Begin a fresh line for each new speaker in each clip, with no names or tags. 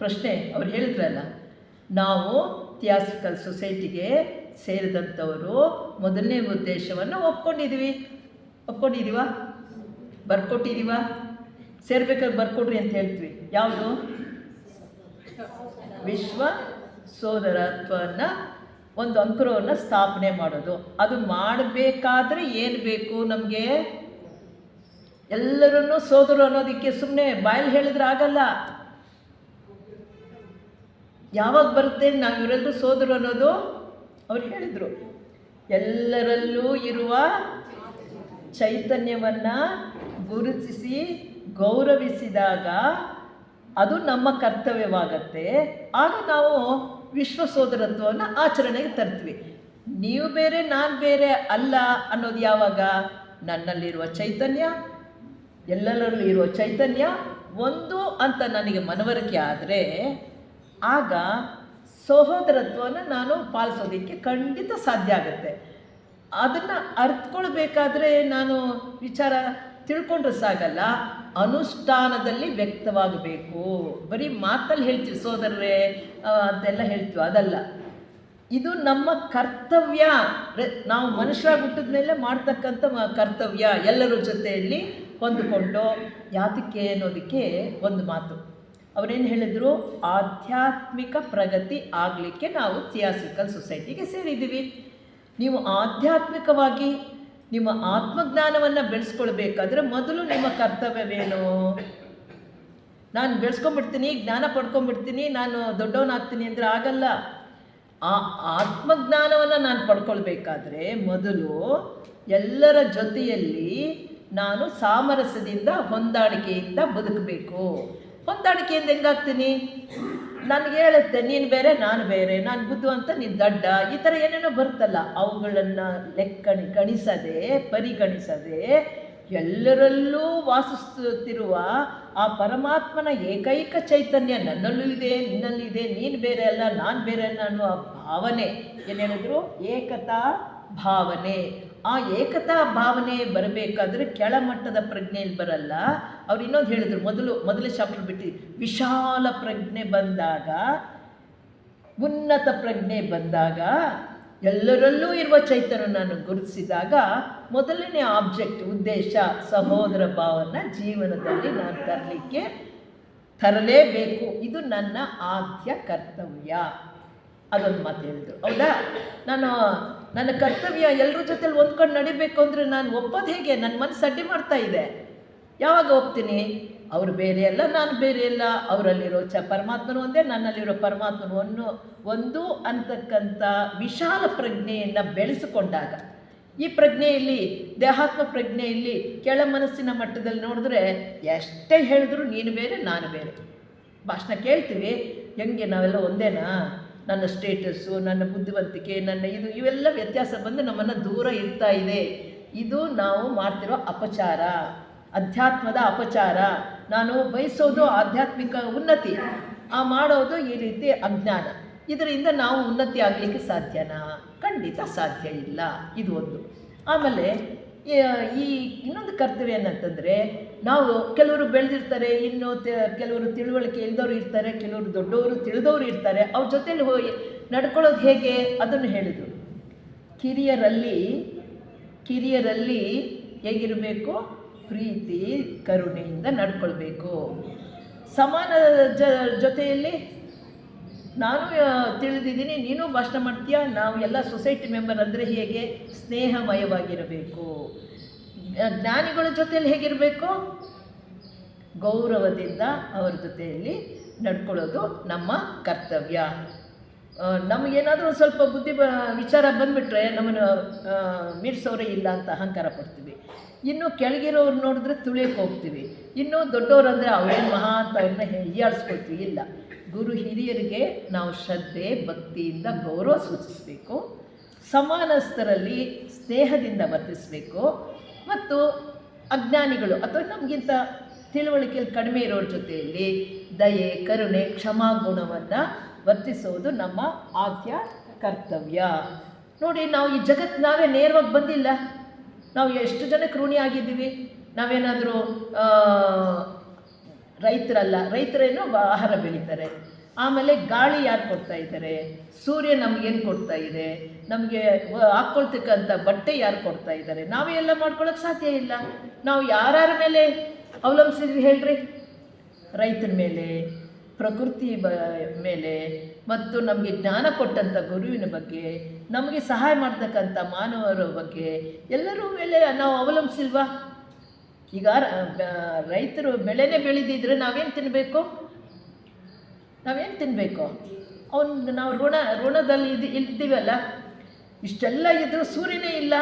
ಪ್ರಶ್ನೆ ಅವ್ರು ಹೇಳಿದ್ರಲ್ಲ, ನಾವು ಥಿಯಾಸಿಕಲ್ ಸೊಸೈಟಿಗೆ ಸೇರಿದಂಥವರು ಮೊದಲನೇ ಉದ್ದೇಶವನ್ನು ಒಪ್ಕೊಂಡಿದ್ದೀವಿ ಒಪ್ಕೊಂಡಿದ್ದೀವ ಬರ್ಕೊಟ್ಟಿದ್ದೀವ ಸೇರ್ಬೇಕಾದ್ರೆ ಬರ್ಕೊಡ್ರಿ ಅಂತ ಹೇಳ್ತೀವಿ. ಯಾವುದು? ವಿಶ್ವ ಸೋದರತ್ವವನ್ನು ಒಂದು ಅಂಕುರವನ್ನು ಸ್ಥಾಪನೆ ಮಾಡೋದು. ಅದು ಮಾಡಬೇಕಾದ್ರೆ ಏನು ಬೇಕು ನಮಗೆ? ಎಲ್ಲರನ್ನೂ ಸೋದರು ಅನ್ನೋದಕ್ಕೆ ಸುಮ್ಮನೆ ಬಾಯಲ್ಲಿ ಹೇಳಿದ್ರೆ ಆಗಲ್ಲ. ಯಾವಾಗ ಬರುತ್ತೆ ನಾವು ಇವರೆಲ್ಲರೂ ಸೋದರು ಅನ್ನೋದು ಅವ್ರು ಹೇಳಿದರು. ಎಲ್ಲರಲ್ಲೂ ಇರುವ ಚೈತನ್ಯವನ್ನು ಗುರುತಿಸಿ ಗೌರವಿಸಿದಾಗ ಅದು ನಮ್ಮ ಕರ್ತವ್ಯವಾಗತ್ತೆ. ಆಗ ನಾವು ವಿಶ್ವ ಸೋದರತ್ವವನ್ನು ಆಚರಣೆಗೆ ತರ್ತೀವಿ. ನೀವು ಬೇರೆ, ನಾನು ಬೇರೆ ಅಲ್ಲ ಅನ್ನೋದು ಯಾವಾಗ? ನನ್ನಲ್ಲಿರುವ ಚೈತನ್ಯ, ಎಲ್ಲರಲ್ಲೂ ಇರುವ ಚೈತನ್ಯ, ಒಂದು ಅಂತ ನನಗೆ ಮನವರಿಕೆ ಆದರೆ ಆಗ ಸಹೋದರತ್ವವನ್ನು ನಾನು ಪಾಲಿಸೋದಕ್ಕೆ ಖಂಡಿತ ಸಾಧ್ಯ ಆಗುತ್ತೆ. ಅದನ್ನು ಅರ್ಥಕೊಳ್ಬೇಕಾದ್ರೆ ನಾನು ವಿಚಾರ ತಿಳ್ಕೊಂಡ್ರೆ ಸಾಗಲ್ಲ. ಅನುಷ್ಠಾನದಲ್ಲಿ ವ್ಯಕ್ತವಾಗಬೇಕು. ಬರೀ ಮಾತಲ್ಲಿ ಹೇಳ್ತೀವಿ, ಸೋದರರೇ ಅಂತೆಲ್ಲ ಹೇಳ್ತೀವಿ, ಅದಲ್ಲ. ಇದು ನಮ್ಮ ಕರ್ತವ್ಯ. ನಾವು ಮನುಷ್ಯರಾಗಿ ಹುಟ್ಟಿದ ಮೇಲೆ ಮಾಡ್ತಕ್ಕಂಥ ಕರ್ತವ್ಯ ಎಲ್ಲರ ಜೊತೆಯಲ್ಲಿ ಹೊಂದಿಕೊಂಡು, ಯಾತಕ್ಕೆ ಅನ್ನೋದಕ್ಕೆ ಒಂದು ಮಾತು. ಅವರೇನು ಹೇಳಿದರು? ಆಧ್ಯಾತ್ಮಿಕ ಪ್ರಗತಿ ಆಗಲಿಕ್ಕೆ ನಾವು ಥಿಯಾಸಿಕಲ್ ಸೊಸೈಟಿಗೆ ಸೇರಿದ್ದೀವಿ. ನೀವು ಆಧ್ಯಾತ್ಮಿಕವಾಗಿ ನಿಮ್ಮ ಆತ್ಮಜ್ಞಾನವನ್ನು ಬೆಳೆಸ್ಕೊಳ್ಬೇಕಾದ್ರೆ ಮೊದಲು ನಿಮ್ಮ ಕರ್ತವ್ಯವೇನು? ನಾನು ಬೆಳೆಸ್ಕೊಂಬಿಡ್ತೀನಿ ಜ್ಞಾನ ಪಡ್ಕೊಂಬಿಡ್ತೀನಿ ನಾನು ದೊಡ್ಡವನಾಗ್ತೀನಿ ಅಂದರೆ ಆಗಲ್ಲ. ಆ ಆತ್ಮಜ್ಞಾನವನ್ನು ನಾನು ಪಡ್ಕೊಳ್ಬೇಕಾದ್ರೆ ಮೊದಲು ಎಲ್ಲರ ಜೊತೆಯಲ್ಲಿ ನಾನು ಸಾಮರಸ್ಯದಿಂದ ಹೊಂದಾಣಿಕೆಯಿಂದ ಬದುಕಬೇಕು. ಹೊಂದಾಣಿಕೆಯಿಂದ ಹೆಂಗಾಗ್ತೀನಿ? ನನಗೆ ಹೇಳುತ್ತೆ, ನೀನು ಬೇರೆ, ನಾನು ಬೇರೆ, ನಾನು ಬುದ್ಧಿವಂತ ನೀನು ದಡ್ಡ. ಈ ಥರ ಏನೇನೋ ಬರುತ್ತಲ್ಲ, ಅವುಗಳನ್ನು ಲೆಕ್ಕಣಿ, ಗಣಿಸದೆ, ಪರಿಗಣಿಸದೆ, ಎಲ್ಲರಲ್ಲೂ ವಾಸಿಸುತ್ತಿರುವ ಆ ಪರಮಾತ್ಮನ ಏಕೈಕ ಚೈತನ್ಯ ನನ್ನಲ್ಲೂ ಇದೆ, ನಿನ್ನಲ್ಲೂ ಇದೆ, ನೀನು ಬೇರೆ ಅಲ್ಲ, ನಾನು ಬೇರೆ ಅಲ್ಲ ಅನ್ನುವ ಭಾವನೆ. ಏನು ಏಕತಾ ಭಾವನೆ. ಆ ಏಕತಾ ಭಾವನೆ ಬರಬೇಕಾದ್ರೆ ಕೆಳಮಟ್ಟದ ಪ್ರಜ್ಞೆಯಲ್ಲಿ ಬರಲ್ಲ ಅವ್ರು ಇನ್ನೊಂದು ಹೇಳಿದ್ರು, ಮೊದಲು, ಮೊದಲೇ ಚಾಪ್ಟರ್ ಬಿಟ್ಟು, ವಿಶಾಲ ಪ್ರಜ್ಞೆ ಬಂದಾಗ, ಉನ್ನತ ಪ್ರಜ್ಞೆ ಬಂದಾಗ, ಎಲ್ಲರಲ್ಲೂ ಇರುವ ಚೈತನ್ಯವನ್ನು ಗುರುತಿಸಿದಾಗ, ಮೊದಲನೇ ಆಬ್ಜೆಕ್ಟ್ ಉದ್ದೇಶ, ಸಹೋದರ ಭಾವನ ಜೀವನದಲ್ಲಿ ನಾನು ತರಲಿಕ್ಕೆ ತರಲೇಬೇಕು. ಇದು ನನ್ನ ಆದ್ಯ ಕರ್ತವ್ಯ. ಅದೊಂದು ಮಾತು ಹೇಳಿದ್ರು. ಹೌದಾ? ನಾನು, ನನ್ನ ಕರ್ತವ್ಯ ಎಲ್ಲರ ಜೊತೆಲಿ ಹೊಂದ್ಕೊಂಡು ನಡಿಬೇಕು ಅಂದರೆ ನಾನು ಒಪ್ಪೋದು ಹೇಗೆ? ನನ್ನ ಮನಸ್ಸು ಅಡ್ಡಿ ಮಾಡ್ತಾ ಇದೆ. ಯಾವಾಗ ಹೋಗ್ತೀನಿ? ಅವರು ಬೇರೆ ಅಲ್ಲ ನಾನು ಬೇರೆ ಅಲ್ಲ ಅವರಲ್ಲಿರೋ ಚ ಪರಮಾತ್ಮನು ಒಂದೇ, ನನ್ನಲ್ಲಿರೋ ಪರಮಾತ್ಮನು ಒಂದು ಒಂದು ಅಂತಕ್ಕಂಥ ವಿಶಾಲ ಪ್ರಜ್ಞೆಯನ್ನು ಬೆಳೆಸಿಕೊಂಡಾಗ. ಈ ಪ್ರಜ್ಞೆಯಲ್ಲಿ, ದೇಹಾತ್ಮ ಪ್ರಜ್ಞೆಯಲ್ಲಿ ಕೆಳ ಮನಸ್ಸಿನ ಮಟ್ಟದಲ್ಲಿ ನೋಡಿದ್ರೆ ಎಷ್ಟೇ ಹೇಳಿದ್ರು ನೀನು ಬೇರೆ, ನಾನು ಬೇರೆ. ಭಾಷಣ ಕೇಳ್ತೀವಿ, ಹೆಂಗೆ ನಾವೆಲ್ಲ ಒಂದೇನಾ? ನನ್ನ ಸ್ಟೇಟಸ್ಸು, ನನ್ನ ಬುದ್ಧಿವಂತಿಕೆ, ನನ್ನ ಇದು, ಇವೆಲ್ಲ ವ್ಯತ್ಯಾಸ ಬಂದು ನಮ್ಮನ್ನು ದೂರ ಇರ್ತಾ ಇದೆ. ಇದು ನಾವು ಮಾಡ್ತಿರೋ ಅಪಚಾರ. ಅಧ್ಯಾತ್ಮದ ಅಪಚಾರ. ನಾನು ಬಯಸೋದು ಆಧ್ಯಾತ್ಮಿಕ ಉನ್ನತಿ. ಆ ಮಾಡೋದು ಈ ರೀತಿ ಅಜ್ಞಾನ. ಇದರಿಂದ ನಾವು ಉನ್ನತಿ ಆಗಲಿಕ್ಕೆ ಸಾಧ್ಯನಾ? ಖಂಡಿತ ಸಾಧ್ಯ ಇಲ್ಲ. ಇದು ಒಂದು. ಆಮೇಲೆ, ಈ- ಇನ್ನೊಂದು ಕರ್ತವ್ಯ ಏನಂತಂದರೆ, ನಾವು ಕೆಲವರು ಬೆಳೆದಿರ್ತಾರೆ, ಇನ್ನು ಕೆಲವರು ತಿಳುವಳಿಕೆ ಇಲ್ದವ್ರು ಇರ್ತಾರೆ, ಕೆಲವರು ದೊಡ್ಡವರು ತಿಳಿದವರು ಇರ್ತಾರೆ, ಅವ್ರ ಜೊತೆಲಿ ಹೋಗಿ ನಡ್ಕೊಳ್ಳೋದು ಹೇಗೆ? ಅದನ್ನು ಹೇಳಿದರು. ಕಿರಿಯರಲ್ಲಿ ಕಿರಿಯರಲ್ಲಿ ಹೇಗಿರಬೇಕು? ಪ್ರೀತಿ, ಕರುಣೆಯಿಂದ ನಡ್ಕೊಳ್ಬೇಕು. ಸಮಾನ ಜ, ಜೊತೆಯಲ್ಲಿ ನಾನು ತಿಳಿದಿದ್ದೀನಿ, ನೀನು ಭಾಷಣ ಮಾಡ್ತೀಯ? ನಾವು ಎಲ್ಲ ಸೊಸೈಟಿ ಮೆಂಬರ್ ಅಂದರೆ ಹೇಗೆ? ಸ್ನೇಹಮಯವಾಗಿರಬೇಕು. ಜ್ಞಾನಿಗಳ ಜೊತೆಯಲ್ಲಿ ಹೇಗಿರಬೇಕು? ಗೌರವದಿಂದ ಅವರ ಜೊತೆಯಲ್ಲಿ ನಡ್ಕೊಳ್ಳೋದು ನಮ್ಮ ಕರ್ತವ್ಯ. ನಮಗೇನಾದರೂ ಒಂದು ಸ್ವಲ್ಪ ಬುದ್ಧಿ ವಿಚಾರ ಬಂದುಬಿಟ್ರೆ ನಮ್ಮನ್ನು ಮೀರಿಸೋರೇ ಇಲ್ಲ ಅಂತ ಅಹಂಕಾರ ಪಡ್ತೀವಿ. ಇನ್ನು ಕೆಳಗಿರೋರು ನೋಡಿದ್ರೆ ತುಳಿಯಕ್ಕೆ ಹೋಗ್ತೀವಿ. ಇನ್ನು ದೊಡ್ಡವ್ರು ಅಂದರೆ ಅವ್ರೇನು ಮಹಾ ಅಂತ ಅವ್ರನ್ನ ಹೀಯಾಳಿಸ್ಕೊಳ್ತೀವಿ. ಇಲ್ಲ. ಗುರು ಹಿರಿಯರಿಗೆ ನಾವು ಶ್ರದ್ಧೆ, ಭಕ್ತಿಯಿಂದ ಗೌರವ ಸೂಚಿಸಬೇಕು. ಸಮಾನಸ್ಥರಲ್ಲಿ ಸ್ನೇಹದಿಂದ ವರ್ತಿಸಬೇಕು. ಮತ್ತು ಅಜ್ಞಾನಿಗಳು, ಅಥವಾ ನಮಗಿಂತ ತಿಳುವಳಿಕೆಯಲ್ಲಿ ಕಡಿಮೆ ಇರೋರ ಜೊತೆಯಲ್ಲಿ ದಯೆ, ಕರುಣೆ ಕ್ಷಮಾಗುಣವನ್ನು ವರ್ತಿಸೋದು ನಮ್ಮ ಆದ್ಯ ಕರ್ತವ್ಯ. ನೋಡಿ, ನಾವು ಈ ಜಗತ್ತು ನಾವೇ ನೇರವಾಗಿ ಬಂದಿಲ್ಲ. ನಾವು ಎಷ್ಟು ಜನಕ್ಕೆ ಋಣಿ ಆಗಿದ್ದೀವಿ? ನಾವೇನಾದರೂ ರೈತರಲ್ಲ ರೈತರೇನು ಆಹಾರ ಬೆಳೀತಾರೆ. ಆಮೇಲೆ ಗಾಳಿ ಯಾರು ಕೊಡ್ತಾ ಇದ್ದಾರೆ? ಸೂರ್ಯ ನಮಗೇನು ಕೊಡ್ತಾ ಇದೆ? ನಮಗೆ ಹಾಕ್ಕೊಳ್ತಕ್ಕಂಥ ಬಟ್ಟೆ ಯಾರು ಕೊಡ್ತಾ ಇದ್ದಾರೆ? ನಾವೇ ಎಲ್ಲ ಮಾಡ್ಕೊಳ್ಳೋಕೆ ಸಾಧ್ಯ ಇಲ್ಲ. ನಾವು ಯಾರ್ಯಾರ ಮೇಲೆ ಅವಲಂಬಿಸಿದ್ವಿ ಹೇಳ್ರಿ? ರೈತನ ಮೇಲೆ. ಪ್ರಕೃತಿ ಬ ಮೇಲೆ ಮತ್ತು ನಮಗೆ ಜ್ಞಾನ ಕೊಟ್ಟಂಥ ಗುರುವಿನ ಬಗ್ಗೆ, ನಮಗೆ ಸಹಾಯ ಮಾಡ್ತಕ್ಕಂಥ ಮಾನವರ ಬಗ್ಗೆ ಎಲ್ಲರೂ ಮೇಲೆ ನಾವು ಅವಲಂಬಿಸಿಲ್ವಾ? ಈಗ ರೈತರು ಬೆಳೆನೇ ಬೆಳೆದಿದ್ರೆ ನಾವೇನು ತಿನ್ನಬೇಕು ನಾವೇನು ತಿನ್ನಬೇಕು ಅವ್ನು, ನಾವು ಋಣ, ಋಣದಲ್ಲಿ ಇದು ಇದ್ದೀವಲ್ಲ ಇಷ್ಟೆಲ್ಲ ಇದ್ದರೂ ಸೂರ್ಯನೇ ಇಲ್ಲ.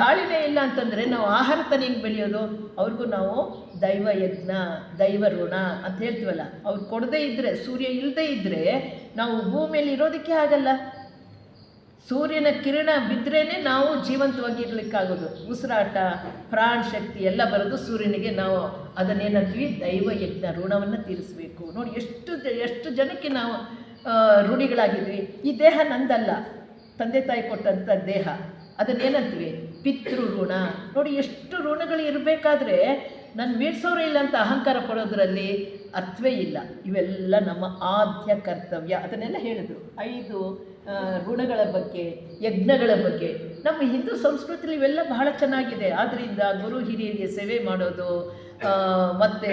ಗಾಳಿನೇ ಇಲ್ಲ ಅಂತಂದರೆ ನಾವು ಆಹಾರ ತಾನೇ ಬೆಳೆಯೋದು, ಅವ್ರಿಗೂ ನಾವು ದೈವ ಯಜ್ಞ, ದೈವ ಋಣ ಅಂತ ಹೇಳ್ತೀವಲ್ಲ, ಅವ್ರು ಕೊಡದೇ ಇದ್ದರೆ ಸೂರ್ಯ ಇಲ್ಲದೇ ಇದ್ದರೆ ನಾವು ಭೂಮಿಯಲ್ಲಿ ಇರೋದಕ್ಕೆ ಆಗಲ್ಲ. ಸೂರ್ಯನ ಕಿರಣ ಬಿದ್ರೇ ನಾವು ಜೀವಂತವಾಗಿ ಇರಲಿಕ್ಕಾಗೋದು ಉಸಿರಾಟ, ಪ್ರಾಣ ಶಕ್ತಿ ಎಲ್ಲ ಬರೋದು ಸೂರ್ಯನಿಗೆ. ನಾವು ಅದನ್ನೇನಂತೀವಿ? ದೈವ ಯಜ್ಞ ಋಣವನ್ನು ತೀರಿಸಬೇಕು. ನೋಡಿ, ಎಷ್ಟು ಎಷ್ಟು ಜನಕ್ಕೆ ನಾವು ರೂಢಿಗಳಾಗಿದ್ವಿ ಈ ದೇಹ ನಂದಲ್ಲ. ತಂದೆ ತಾಯಿ ಕೊಟ್ಟಂಥ ದೇಹ. ಅದನ್ನೇನಂತೀವಿ? ಪಿತೃ ಋಣ. ನೋಡಿ, ಎಷ್ಟು ಋಣಗಳು ಇರಬೇಕಾದ್ರೆ ನಾನು ಮೀಡ್ಸೋರೇ ಇಲ್ಲ ಅಂತ ಅಹಂಕಾರ ಪಡೋದ್ರಲ್ಲಿ ಅರ್ಥವೇ ಇಲ್ಲ. ಇವೆಲ್ಲ ನಮ್ಮ ಆದ್ಯ ಕರ್ತವ್ಯ. ಅದನ್ನೆಲ್ಲ ಹೇಳಿದ್ರು. ಐದು ಆ, ಋಣಗಳ ಬಗ್ಗೆ ಯಜ್ಞಗಳ ಬಗ್ಗೆ. ನಮ್ಮ ಹಿಂದೂ ಸಂಸ್ಕೃತಿಲಿ ಇವೆಲ್ಲ ಬಹಳ ಚೆನ್ನಾಗಿದೆ. ಆದ್ದರಿಂದ ಗುರು ಹಿರಿಯರಿಗೆ ಸೇವೆ ಮಾಡೋದು ಮತ್ತು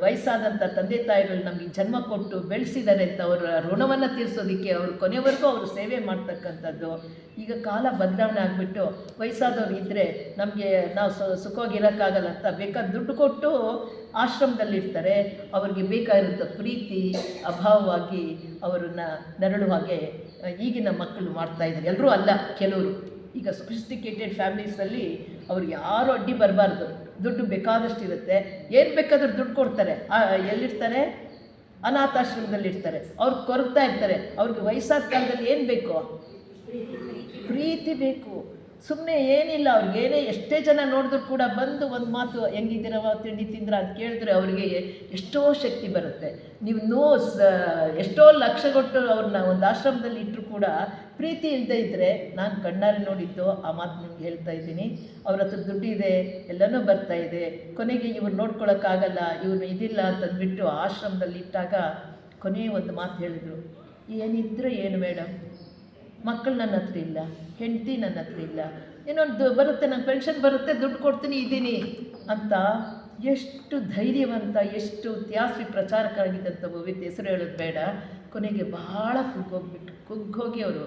ವಯಸ್ಸಾದಂಥ ತಂದೆ ತಾಯಿಗಳು ನಮಗೆ ಜನ್ಮ ಕೊಟ್ಟು ಬೆಳೆಸಿದ್ದಾರೆ ಅಂತ ಅವರ ಋಣವನ್ನು ತೀರಿಸೋದಕ್ಕೆ ಅವರು ಕೊನೆವರೆಗೂ ಅವರು ಸೇವೆ ಮಾಡ್ತಕ್ಕಂಥದ್ದು. ಈಗ ಕಾಲ ಬದಲಾವಣೆ ಆಗಿಬಿಟ್ಟು ವಯಸ್ಸಾದವ್ರು ಇದ್ದರೆ ನಮಗೆ ನಾವು ಸು ಸುಖವಾಗಿರೋಕ್ಕಾಗಲ್ಲ ಅಂತ ಬೇಕಾದ ದುಡ್ಡು ಕೊಟ್ಟು ಆಶ್ರಮದಲ್ಲಿರ್ತಾರೆ, ಅವರಿಗೆ ಬೇಕಾಗಿರೋಂಥ ಪ್ರೀತಿ, ಅಭಾವವಾಗಿ ಅವರನ್ನು ನರಳುವಾಗೆ ಹಾಗೆ ಈಗಿನ ಮಕ್ಕಳು ಮಾಡ್ತಾ ಇದ್ದಾರೆ. ಎಲ್ಲರೂ ಅಲ್ಲ, ಕೆಲವರು. ಈಗ ಸೊಫಿಸ್ಟಿಕೇಟೆಡ್ ಫ್ಯಾಮಿಲೀಸಲ್ಲಿ ಅವ್ರಿಗೆ ಯಾರು ಅಡ್ಡಿ ಬರಬಾರ್ದು. ದುಡ್ಡು ಬೇಕಾದಷ್ಟು ಇರುತ್ತೆ. ಏನು ಬೇಕಾದರೂ ದುಡ್ಡು ಕೊಡ್ತಾರೆ. ಎಲ್ಲಿರ್ತಾರೆ? ಅನಾಥಾಶ್ರಮದಲ್ಲಿರ್ತಾರೆ. ಅವ್ರು ಕೊರಗ್ತಾ ಇರ್ತಾರೆ. ಅವ್ರಿಗೆ ವಯಸ್ಸಾದ ಕಾಲದಲ್ಲಿ ಏನು ಬೇಕು. ಪ್ರೀತಿ ಬೇಕು. ಸುಮ್ಮನೆ ಏನಿಲ್ಲ, ಅವ್ರಿಗೆ ಏನೇ ಎಷ್ಟೇ ಜನ ನೋಡಿದ್ರು ಕೂಡ ಬಂದು ಒಂದು ಮಾತು ಹೆಂಗಿದ್ದೀರವ ತಿಂಡಿ ತಿಂದ್ರ? ಅಂತ ಕೇಳಿದ್ರೆ ಅವರಿಗೆ ಎಷ್ಟೋ ಶಕ್ತಿ ಬರುತ್ತೆ. ನೀವು ನೋ ಎಷ್ಟೋ ಲಕ್ಷ ಕೊಟ್ಟು ಅವ್ರನ್ನ ಒಂದು ಆಶ್ರಮದಲ್ಲಿ ಇಟ್ಟರು ಕೂಡ ಪ್ರೀತಿ ಇಲ್ಲದೆ ಇದ್ದರೆ ನಾನು ಕಣ್ಣಾರೆ ನೋಡಿದ್ದು ಆ ಮಾತು ನಿಮ್ಗೆ ಹೇಳ್ತಾ ಇದ್ದೀನಿ. ಅವ್ರ ಹತ್ರ ದುಡ್ಡಿದೆ, ಎಲ್ಲನೂ ಬರ್ತಾ ಇದೆ. ಕೊನೆಗೆ ಇವ್ರು ನೋಡ್ಕೊಳಕ್ಕಾಗಲ್ಲ ಇವನು ಇದಿಲ್ಲ ಅಂತಂದ್ಬಿಟ್ಟು ಆಶ್ರಮದಲ್ಲಿ ಇಟ್ಟಾಗ ಕೊನೆಯ ಒಂದು ಮಾತು ಹೇಳಿದ್ರು. ಏನಿದ್ರೆ ಏನು ಮೇಡಮ್? ಮಕ್ಕಳು ನನ್ನ ಹತ್ರ ಇಲ್ಲ, ಹೆಂಡತಿ ನನ್ನ ಹತ್ರ ಇಲ್ಲ. ಏನೊಂದು ಬರುತ್ತೆ, ನಂಗೆ ಪೆನ್ಷನ್ ಬರುತ್ತೆ, ದುಡ್ಡು ಕೊಡ್ತೀನಿ, ಇದ್ದೀನಿ ಅಂತ ಎಷ್ಟು ಧೈರ್ಯವಂತ, ಎಷ್ಟು ತ್ಯಾಸ್ವಿ ಪ್ರಚಾರಕರಾಗಿದ್ದಂಥ ವ್ಯಕ್ತಿ ಹೆಸರು ಹೇಳೋದು ಬೇಡ. ಕೊನೆಗೆ ಬಹಳ ಕುಗ್ಗೋಗ್ಬಿಟ್ಟು, ಕುಗ್ಗೋಗಿ ಅವರು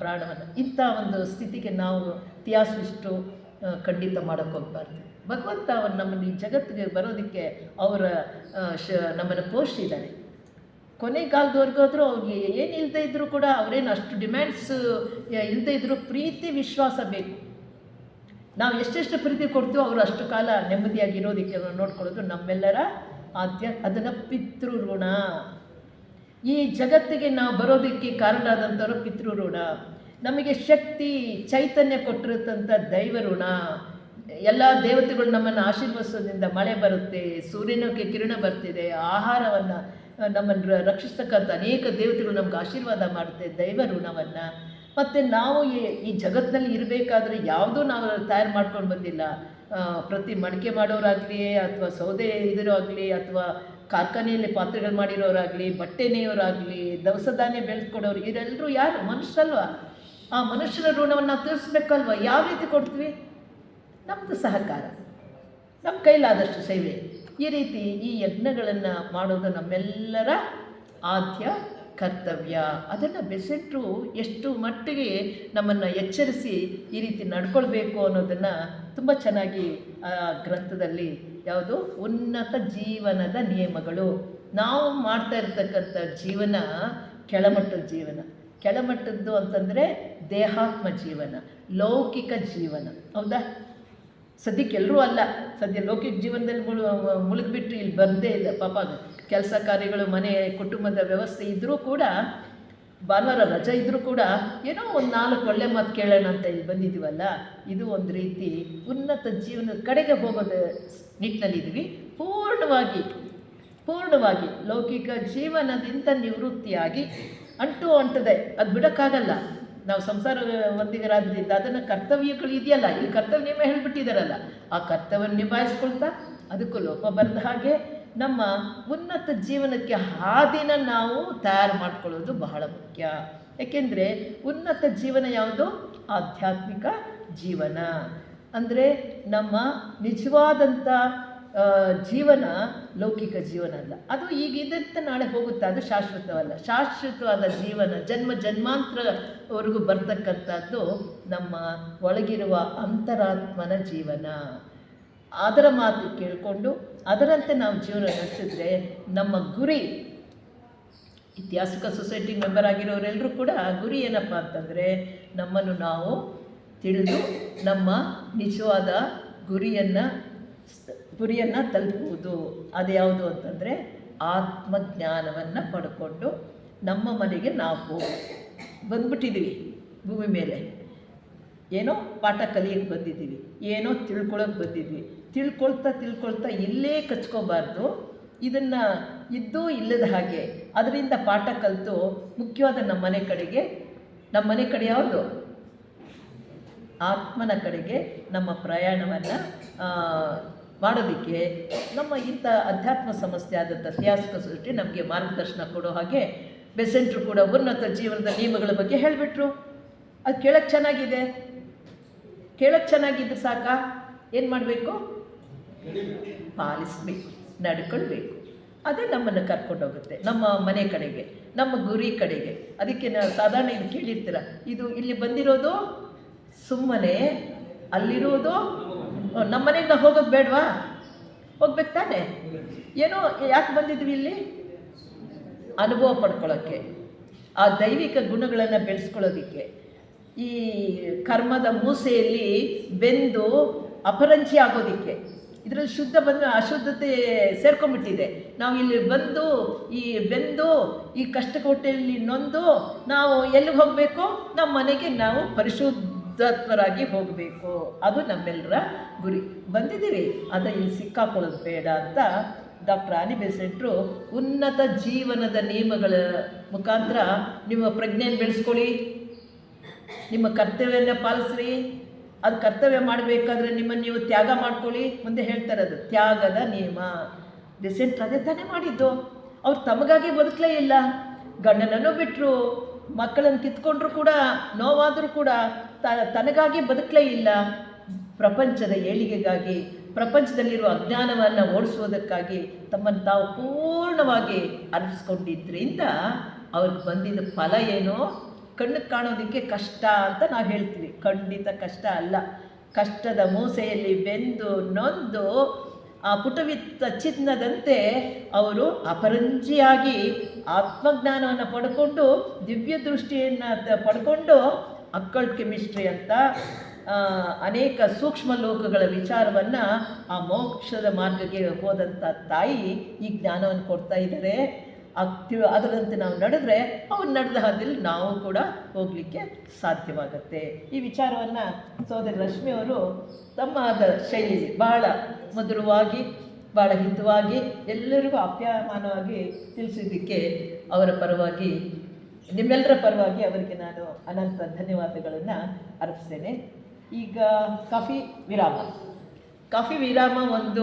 ಪ್ರಾಣವನ್ನು. ಇಂಥ ಒಂದು ಸ್ಥಿತಿಗೆ ನಾವು ತ್ಯಾಸ್ವಿಷ್ಟು ಇಷ್ಟು ಖಂಡಿತ ಹೋಗ್ಬಾರ್ದು. ಭಗವಂತ ಅವರು ನಮ್ಮನ್ನು ಈ ಜಗತ್ತಿಗೆ ಬರೋದಕ್ಕೆ ಅವರ ಶ, ನಮ್ಮನ್ನು ಪೋಷಿಸಿದ್ದಾರೆ. ಕೊನೆಗಾಲದವರೆಗಾದ್ರೂ ಅವ್ರಿಗೆ ಏನು ಇಲ್ಲದೆ ಇದ್ದರೂ ಕೂಡ ಅವರೇನು ಅಷ್ಟು ಡಿಮ್ಯಾಂಡ್ಸ್ ಇಲ್ಲದೆ ಇದ್ದರೂ ಪ್ರೀತಿ, ವಿಶ್ವಾಸ ಬೇಕು. ನಾವು ಎಷ್ಟೆಷ್ಟು ಪ್ರೀತಿ ಕೊಡ್ತೀವೋ ಅವರು ಅಷ್ಟು ಕಾಲ ನೆಮ್ಮದಿಯಾಗಿ ಇರೋದಕ್ಕೆ ನೋಡ್ಕೊಳ್ಳೋದು ನಮ್ಮೆಲ್ಲರ ಆದ್ಯ, ಅದನ್ನು ಪಿತೃ ಋಣ ಈ ಜಗತ್ತಿಗೆ ನಾವು ಬರೋದಕ್ಕೆ ಕಾರಣ ಆದಂಥವ್ರು ಪಿತೃ ಋಣ ನಮಗೆ ಶಕ್ತಿ, ಚೈತನ್ಯ ಕೊಟ್ಟಿರುತ್ತಂಥ ದೈವ ಋಣ ಎಲ್ಲ ದೇವತೆಗಳು ನಮ್ಮನ್ನು ಆಶೀರ್ವದಿಸೋದ್ರಿಂದ ಮಳೆ ಬರುತ್ತೆ, ಸೂರ್ಯನಕ್ಕೆ ಕಿರಣ ಬರ್ತಿದೆ, ಆಹಾರವನ್ನು ನಮ್ಮನ್ನು ರಕ್ಷಿಸ್ತಕ್ಕಂಥ ಅನೇಕ ದೇವತೆಗಳು ನಮ್ಗೆ ಆಶೀರ್ವಾದ ಮಾಡುತ್ತೆ, ದೈವ ಋಣವನ್ನು. ಮತ್ತು ನಾವು ಈ ಜಗತ್ತಿನಲ್ಲಿ ಇರಬೇಕಾದ್ರೆ ಯಾವುದೂ ನಾವು ತಯಾರು ಮಾಡ್ಕೊಂಡು ಬಂದಿಲ್ಲ. ಪ್ರತಿ ಮಡಿಕೆ ಮಾಡೋರಾಗಲಿ, ಅಥವಾ ಸೌದೆ ಇದರೋ ಆಗಲಿ ಅಥವಾ ಕಾರ್ಖಾನೆಯಲ್ಲಿ ಪಾತ್ರೆಗಳು ಮಾಡಿರೋರಾಗಲಿ, ಬಟ್ಟೆ ನೇಯೋರಾಗಲಿ, ದವಸ ಧಾನ್ಯ ಬೆಳೆದುಕೊಡೋರು ಇವರೆಲ್ಲರೂ ಯಾರು? ಮನುಷ್ಯರಲ್ವ? ಆ ಮನುಷ್ಯರ ಋಣವನ್ನು ತೀರಿಸ್ಬೇಕಲ್ವ? ಯಾವ ರೀತಿ ಕೊಡ್ತೀವಿ? ನಮ್ಮದು ಸಹಕಾರ. ನಮ್ಮ ಕೈಲಾದಷ್ಟು ಸೇವೆ. ಈ ರೀತಿ ಈ ಯಜ್ಞಗಳನ್ನು ಮಾಡೋದು ನಮ್ಮೆಲ್ಲರ ಆದ್ಯ ಕರ್ತವ್ಯ. ಅದನ್ನು ಬೆಸೆಟ್ರು ಎಷ್ಟು ಮಟ್ಟಿಗೆ ನಮ್ಮನ್ನು ಎಚ್ಚರಿಸಿ ಈ ರೀತಿ ನಡ್ಕೊಳ್ಬೇಕು ಅನ್ನೋದನ್ನು ತುಂಬ ಚೆನ್ನಾಗಿ ಆ ಗ್ರಂಥದಲ್ಲಿ ಯಾವುದು? ಉನ್ನತ ಜೀವನದ ನಿಯಮಗಳು. ನಾವು ಮಾಡ್ತಾ ಇರ್ತಕ್ಕಂಥ ಜೀವನ ಕೆಳಮಟ್ಟದ ಜೀವನ. ಕೆಳಮಟ್ಟದ್ದು ಅಂತಂದರೆ ದೇಹಾತ್ಮ ಜೀವನ, ಲೌಕಿಕ ಜೀವನ. ಹೌದಾ? ಸದ್ಯಕ್ಕೆ ಎಲ್ಲರೂ ಅಲ್ಲ. ಸದ್ಯ ಲೌಕಿಕ ಜೀವನದಲ್ಲಿ ಮುಳು, ಮುಳುಗಿಬಿಟ್ಟು ಇಲ್ಲಿ ಬಂದೇ ಇಲ್ಲ. ಪಾಪ ಕೆಲಸ ಕಾರ್ಯಗಳು, ಮನೆ, ಕುಟುಂಬದ ವ್ಯವಸ್ಥೆ ಇದ್ದರೂ ಕೂಡ, ಭಾನುವಾರ ರಜೆ ಇದ್ದರೂ ಕೂಡ ಏನೋ ಒಂದು ನಾಲ್ಕು ಒಳ್ಳೆ ಮಾತು ಕೇಳೋಣ ಅಂತ ಇಲ್ಲಿ ಬಂದಿದ್ದೀವಲ್ಲ ಇದು ಒಂದು ರೀತಿ ಉನ್ನತ ಜೀವನದ ಕಡೆಗೆ ಹೋಗೋದು ನಿಟ್ಟಿನಲ್ಲಿದ್ದೀವಿ. ಪೂರ್ಣವಾಗಿ ಪೂರ್ಣವಾಗಿ ಲೌಕಿಕ ಜೀವನದಿಂದ ನಿವೃತ್ತಿಯಾಗಿ ಅಂಟು ಅಂಟದೆ ಅದು ಬಿಡೋಕ್ಕಾಗಲ್ಲ. ನಾವು ಸಂಸಾರ ವಂದಿಗರಾದ್ರಿಂದ ಅದನ್ನು ಕರ್ತವ್ಯಗಳು ಇದೆಯಲ್ಲ, ಈ ಕರ್ತವ್ಯ ನಿಯಮ ಹೇಳಿಬಿಟ್ಟಿದ್ದಾರಲ್ಲ ಆ ಕರ್ತವ್ಯ ನಿಭಾಯಿಸ್ಕೊಳ್ತಾ ಅದಕ್ಕೂ ಲೋಪ ಬರೆದ ಹಾಗೆ ನಮ್ಮ ಉನ್ನತ ಜೀವನಕ್ಕೆ ಹಾದಿನ ನಾವು ತಯಾರು ಮಾಡ್ಕೊಳ್ಳೋದು ಬಹಳ ಮುಖ್ಯ. ಏಕೆಂದರೆ ಉನ್ನತ ಜೀವನ ಯಾವುದು? ಆಧ್ಯಾತ್ಮಿಕ ಜೀವನ. ಅಂದರೆ ನಮ್ಮ ನಿಜವಾದಂಥ ಜೀವನ ಲೌಕಿಕ ಜೀವನ ಅಲ್ಲ. ಅದು ಈಗಿದ್ದಂತೆ ನಾಳೆ ಹೋಗುತ್ತೆ, ಅದು ಶಾಶ್ವತವಲ್ಲ. ಶಾಶ್ವತವಾದ ಜೀವನ, ಜನ್ಮ ಜನ್ಮಾಂತರವರೆಗೂ ಬರ್ತಕ್ಕಂಥದ್ದು ನಮ್ಮ ಒಳಗಿರುವ ಅಂತರಾತ್ಮನ ಜೀವನ. ಅದರ ಮಾತು ಕೇಳಿಕೊಂಡು, ಅದರಂತೆ ನಾವು ಜೀವನ ನಡೆಸಿದ್ರೆ ನಮ್ಮ ಗುರಿ, ಇತಿಹಾಸಿಕ ಸೊಸೈಟಿ ಮೆಂಬರ್ ಆಗಿರೋರೆಲ್ಲರೂ ಕೂಡ ಗುರಿ ಏನಪ್ಪ ಅಂತಂದರೆ, ನಮ್ಮನ್ನು ನಾವು ತಿಳಿದು ನಮ್ಮ ನಿಜವಾದ ಗುರಿಯನ್ನು ಗುರಿಯನ್ನು ತಲುಪುವುದು. ಅದು ಯಾವುದು ಅಂತಂದರೆ ಆತ್ಮಜ್ಞಾನವನ್ನು ಪಡ್ಕೊಂಡು ನಮ್ಮ ಮನೆಗೆ ನಾವು ಬಂದ್ಬಿಟ್ಟಿದ್ದೀವಿ ಭೂಮಿ ಮೇಲೆ. ಏನೋ ಪಾಠ ಕಲಿಯಕ್ಕೆ ಬಂದಿದ್ದೀವಿ ಏನೋ ತಿಳ್ಕೊಳಕ್ಕೆ ಬಂದಿದ್ವಿ. ತಿಳ್ಕೊಳ್ತಾ ತಿಳ್ಕೊಳ್ತಾ ಇಲ್ಲೇ ಕಚ್ಕೋಬಾರ್ದು, ಇದನ್ನು ಇದ್ದೂ ಇಲ್ಲದ ಹಾಗೆ. ಅದರಿಂದ ಪಾಠ ಕಲಿತು ಮುಖ್ಯವಾದ ನಮ್ಮ ಮನೆ ಕಡೆಗೆ, ನಮ್ಮ ಮನೆ ಕಡೆ ಯಾವುದು? ಆತ್ಮನ ಕಡೆಗೆ ನಮ್ಮ ಪ್ರಯಾಣವನ್ನು ಮಾಡೋದಕ್ಕೆ ನಮ್ಮ ಇಂಥ ಅಧ್ಯಾತ್ಮ ಸಮಸ್ಯೆ ಆದಂಥ ಇತಿಹಾಸಿಕ ಸೃಷ್ಟಿ ನಮಗೆ ಮಾರ್ಗದರ್ಶನ ಕೊಡೋ ಹಾಗೆ ಬೆಸೆಂಟ್ರು ಕೂಡ ಉನ್ನತ ಜೀವನದ ನಿಯಮಗಳ ಬಗ್ಗೆ ಹೇಳಿಬಿಟ್ರು. ಅದು ಕೇಳಕ್ಕೆ ಚೆನ್ನಾಗಿದೆ. ಕೇಳಕ್ಕೆ ಚೆನ್ನಾಗಿದ್ದು ಸಾಕಾ? ಏನು ಮಾಡಬೇಕು? ಪಾಲಿಸಬೇಕು, ನಡ್ಕೊಳ್ಬೇಕು. ಅದೇ ನಮ್ಮನ್ನು ಕರ್ಕೊಂಡೋಗುತ್ತೆ ನಮ್ಮ ಮನೆ ಕಡೆಗೆ, ನಮ್ಮ ಗುರಿ ಕಡೆಗೆ. ಅದಕ್ಕೆ ನಾವು ಸಾಧಾರಣ ಇದು ಕೇಳಿರ್ತೀರ. ಇದು ಇಲ್ಲಿ ಬಂದಿರೋದು ಸುಮ್ಮನೆ ಅಲ್ಲಿರೋದು ನಮ್ಮ ಮನೆಯಿಂದ ಹೋಗೋದು ಬೇಡವಾ? ಹೋಗ್ಬೇಕು ತಾನೆ? ಏನೋ ಯಾಕೆ ಬಂದಿದ್ವಿ ಇಲ್ಲಿ? ಅನುಭವ ಪಡ್ಕೊಳ್ಳೋಕ್ಕೆ ಆ ದೈವಿಕ ಗುಣಗಳನ್ನು ಬೆಳೆಸ್ಕೊಳ್ಳೋದಕ್ಕೆ. ಈ ಕರ್ಮದ ಮೂಸೆಯಲ್ಲಿ ಬೆಂದು ಅಪರಂಚಿ ಆಗೋದಕ್ಕೆ. ಇದರಲ್ಲಿ ಶುದ್ಧ ಬಂದು ಅಶುದ್ಧತೆ ಸೇರ್ಕೊಂಡ್ಬಿಟ್ಟಿದೆ. ನಾವು ಇಲ್ಲಿ ಬಂದು, ಈ ಬೆಂದು, ಈ ಕಷ್ಟಕೋಟೆಯಲ್ಲಿ ನೊಂದು, ನಾವು ಎಲ್ಲಿಗೆ ಹೋಗಬೇಕು? ನಮ್ಮ ಮನೆಗೆ ನಾವು ಪರಿಶುದ್ಧತ್ವರಾಗಿ ಹೋಗಬೇಕು. ಅದು ನಮ್ಮೆಲ್ಲರ ಗುರಿ. ಬಂದಿದ್ದೀವಿ ಅದ ಇಲ್ಲಿ ಸಿಕ್ಕಾಕೊಳ್ಳೋದು ಬೇಡ ಅಂತ ಡಾಕ್ಟರ್ ಆನಿ ಬೆಸೆಂಟ್ರು ಉನ್ನತ ಜೀವನದ ನಿಯಮಗಳ ಮುಖಾಂತರ ನಿಮ್ಮ ಪ್ರಜ್ಞೆಯನ್ನು ಬೆಳೆಸ್ಕೊಳ್ಳಿ. ನಿಮ್ಮ ಕರ್ತವ್ಯನ ಪಾಲಿಸ್ರಿ. ಅದು ಕರ್ತವ್ಯ ಮಾಡಬೇಕಾದ್ರೆ ನಿಮ್ಮನ್ನು ನೀವು ತ್ಯಾಗ ಮಾಡ್ಕೊಳ್ಳಿ. ಮುಂದೆ ಹೇಳ್ತಾರೆ ಅದು ತ್ಯಾಗದ ನಿಯಮ. ಬೆಸೆಂಟ್ರು ಅದೇ ತಾನೇ ಮಾಡಿದ್ದು. ಅವ್ರು ತಮಗಾಗಿ ಬದುಕಲೇ ಇಲ್ಲ. ಗಂಡನನ್ನು ಬಿಟ್ಟರು ಮಕ್ಕಳನ್ನು ಕಿತ್ಕೊಂಡ್ರು ಕೂಡ, ನೋವಾದರೂ ಕೂಡ ತ, ತನಗಾಗಿ ಬದುಕಲೇ ಇಲ್ಲ. ಪ್ರಪಂಚದ ಏಳಿಗೆಗಾಗಿ, ಪ್ರಪಂಚದಲ್ಲಿರುವ ಅಜ್ಞಾನವನ್ನು ಓಡಿಸುವುದಕ್ಕಾಗಿ ತಮ್ಮನ್ನು ತಾವು ಪೂರ್ಣವಾಗಿ ಅರ್ಪಿಸ್ಕೊಂಡಿದ್ದರಿಂದ ಅವ್ರಿಗೆ ಬಂದಿದ್ದ ಫಲ ಏನೋ ಕಣ್ಣಿಗೆ ಕಾಣೋದಕ್ಕೆ ಕಷ್ಟ ಅಂತ ನಾವು ಹೇಳ್ತೀವಿ. ಖಂಡಿತ ಕಷ್ಟ ಅಲ್ಲ. ಕಷ್ಟದ ಮೂಸೆಯಲ್ಲಿ ಬೆಂದು ನೊಂದು ಆ ಪುಟವಿತ್ತ ಚಿನ್ನದಂತೆ ಅವರು ಅಪರಂಜಿಯಾಗಿ ಆತ್ಮಜ್ಞಾನವನ್ನು ಪಡ್ಕೊಂಡು ದಿವ್ಯ ದೃಷ್ಟಿಯನ್ನು ಪಡ್ಕೊಂಡು ಅಕ್ಕಳ್ ಕೆಮಿಸ್ಟ್ರಿ ಅಂತ ಅನೇಕ ಸೂಕ್ಷ್ಮ ಲೋಕಗಳ ವಿಚಾರವನ್ನು ಆ ಮೋಕ್ಷದ ಮಾರ್ಗಕ್ಕೆ ಹೋದಂಥ ತಾಯಿ ಈ ಜ್ಞಾನವನ್ನು ಕೊಡ್ತಾ ಇದ್ದಾರೆ ಅಕ್ತಿ, ಅದರಂತೆ ನಾವು ನಡೆದ್ರೆ ಅವ್ರು ನಡೆದ ಹಾದಿಯಲ್ಲಿ ನಾವು ಕೂಡ ಹೋಗಲಿಕ್ಕೆ ಸಾಧ್ಯವಾಗುತ್ತೆ. ಈ ವಿಚಾರವನ್ನು ಸೋದರಿ ಲಕ್ಷ್ಮಿಯವರು ತಮ್ಮ ಆದ ಶೈಲಿ ಬಹಳ ಮಧುರವಾಗಿ, ಬಹಳ ಹಿತವಾಗಿ ಎಲ್ಲರಿಗೂ ಅಪ್ಯಾಯಮಾನವಾಗಿ ತಿಳಿಸಿದ್ದಕ್ಕೆ ಅವರ ಪರವಾಗಿ ನಿಮ್ಮೆಲ್ಲರ ಪರವಾಗಿ ಅವರಿಗೆ ನಾನು ಅನಂತ ಧನ್ಯವಾದಗಳನ್ನು ಅರ್ಪಿಸ್ತೇನೆ. ಈಗ ಕಾಫಿ ವಿರಾಮ. ಕಾಫಿ ವಿರಾಮ ಒಂದು